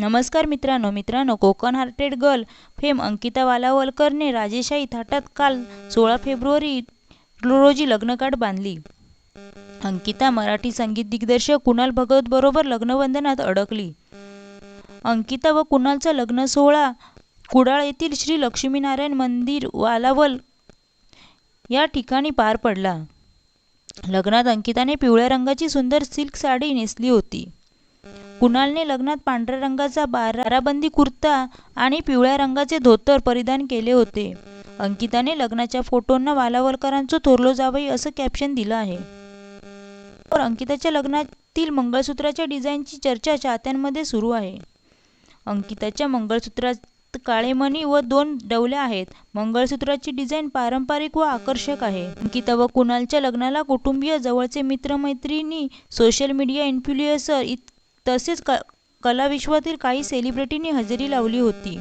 नमस्कार मित्रांनो मित्रांनो Kokan hearted girl fame Ankita वालावलकरने राजेशाही थाटात काल सोळा फेब्रुवारी रोजी लग्नकार्ड बांधली. अंकिता मराठी संगीत दिग्दर्शक कुणाल भगतबरोबर लग्नबंधनात अडकली. अंकिता व कुणालचा लग्न सोहळा कुडाळ येथील श्री लक्ष्मीनारायण मंदिर वालावल या ठिकाणी पार पडला. लग्नात अंकिताने पिवळ्या रंगाची सुंदर सिल्क साडी नेसली होती. कुणालने लग्नात पांढऱ्या रंगाचा बाराबंदी कुर्ता आणि पिवळ्या रंगाचे धोतर परिधान केले होते. अंकिताने लग्नाच्या फोटोंना वालावलकरांचं थोरलो जावई असं कॅप्शन दिलं आहे. अंकिताच्या लग्नातील मंगळसूत्राच्या डिझाईनची चर्चा चाहत्यांमध्ये सुरू आहे. अंकिताच्या मंगळसूत्रात काळेमणी व दोन डवल्या आहेत. मंगळसूत्राची डिझाईन पारंपरिक व आकर्षक आहे. अंकिता व कुणालच्या लग्नाला कुटुंबीय जवळचे मित्रमैत्रिणी सोशल मीडिया इन्फ्लुएन्सर तसेच कलाविश्वातील काही सेलिब्रिटींनी हजेरी लावली होती.